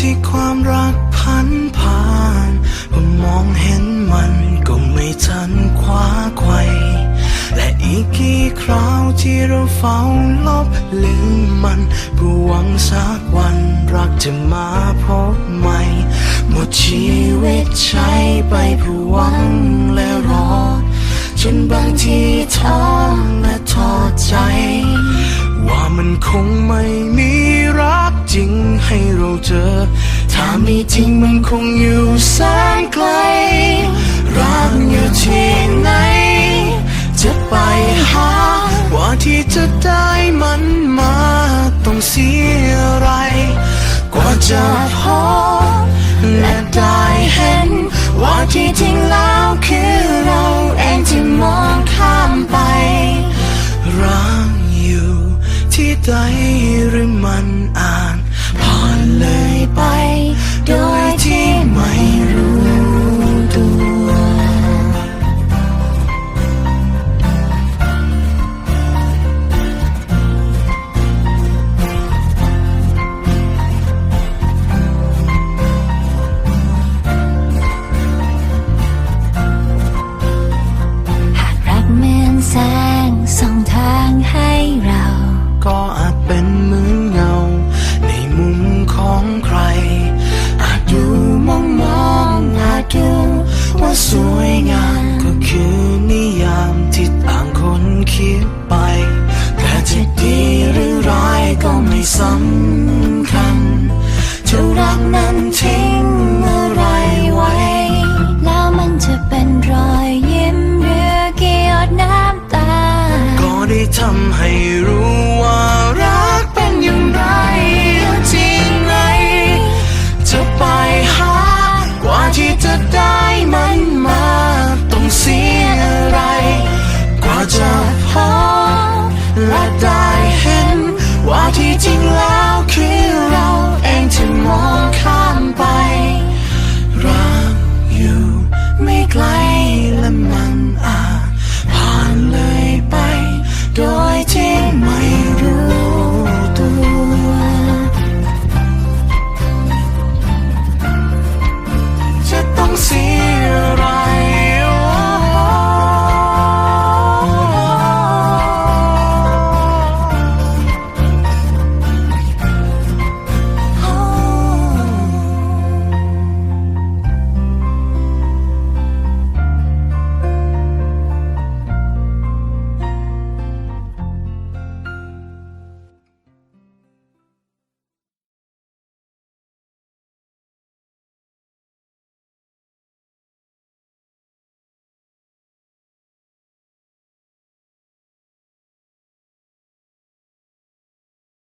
ที่ความรักพันผ่านผมมองเห็นมันก็ไม่ทันคว้าไขวและอีกกี่คราวที่เราเฝ้าลบลืมมันผู้หวังสักวันรักจะมาพบใหม่ หมดชีวิตใช้ไปผู้หวังและรอ จนบางทีท้อและท้อใจ ว่ามันคงไม่มีรักจริงให้เราเจอ มีจริงมันคงอยู่แสนไกล รักอยู่ที่ไหน จะไปหา ว่าที่จะได้มันมาต้องเสียอะไร กว่าจะ ทำให้รู้